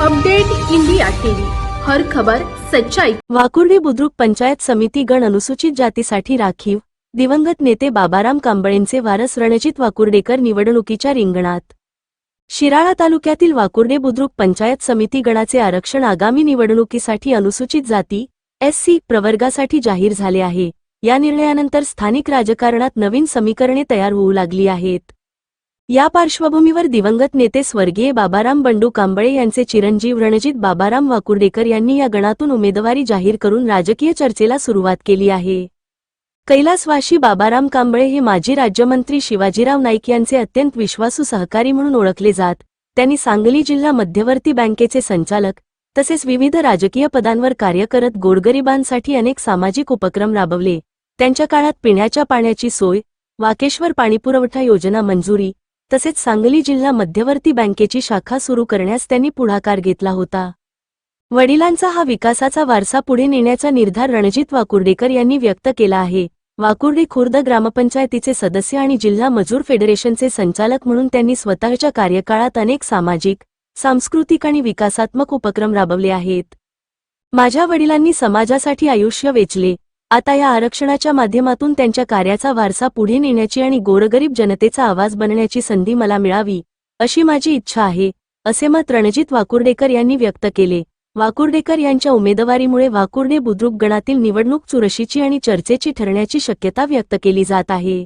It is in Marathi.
Update India TV. हर खबर सच्चाई. वाकुर्डी बुद्रुक पंचायत समिती गण अनुसूचित जातीसाठी राखीव. दिवंगत नेते बाबाराम कांबळेंचे वारस रणजित वाकुर्डेकर निवडणुकीच्या रिंगणात. शिराळा तालुक्यातील वाकुर्डे बुद्रुक पंचायत समिती गणाचे आरक्षण आगामी निवडणुकीसाठी अनुसूचित जाती एससी प्रवर्गासाठी जाहीर झाले आहे. या निर्णयानंतर स्थानिक राजकारणात नवीन समीकरणे तयार होऊ लागली आहेत. या पार्श्वभूमीवर दिवंगत नेते स्वर्गीय बाबाराम बंडू कांबळे यांचे चिरंजीव रणजित बाबाराम वाकुर्डेकर यांनी या गणातून उमेदवारी जाहीर करून राजकीय चर्चेला सुरुवात केली आहे. कैलासवाशी बाबाराम कांबळे हे माजी राज्यमंत्री शिवाजीराव नाईक यांचे अत्यंत विश्वासू सहकारी म्हणून ओळखले जात. त्यांनी सांगली जिल्हा मध्यवर्ती बँकेचे संचालक तसेच विविध राजकीय पदांवर कार्य करत गोरगरिबांसाठी अनेक सामाजिक उपक्रम राबवले. त्यांच्या काळात पिण्याच्या पाण्याची सोय वाकेश्वर पाणीपुरवठा योजना मंजुरी तसेच सांगली जिल्हा मध्यवर्ती बँकेची शाखा सुरू करण्यास त्यांनी पुढाकार घेतला होता. वडिलांचा हा विकासाचा वारसा पुढे नेण्याचा निर्धार रणजित वाकुर्डेकर यांनी व्यक्त केला आहे. वाकुर्डे खुर्द ग्रामपंचायतीचे सदस्य आणि जिल्हा मजूर फेडरेशनचे संचालक म्हणून त्यांनी स्वतःच्या कार्यकाळात अनेक सामाजिक सांस्कृतिक आणि विकासात्मक उपक्रम राबवले आहेत. माझ्या वडिलांनी समाजासाठी आयुष्य वेचले आता या आरक्षणाच्या माध्यमातून त्यांच्या कार्याचा वारसा पुढे नेण्याची आणि गोरगरीब जनतेचा आवाज बनण्याची संधी मला मिळावी अशी माझी इच्छा आहे असे मत रणजित वाकुर्डेकर यांनी व्यक्त केले. वाकुर्डेकर यांच्या उमेदवारीमुळे वाकुर्डे बुद्रुक गणातील निवडणूक चुरशीची आणि चर्चेची ठरण्याची शक्यता व्यक्त केली जात आहे.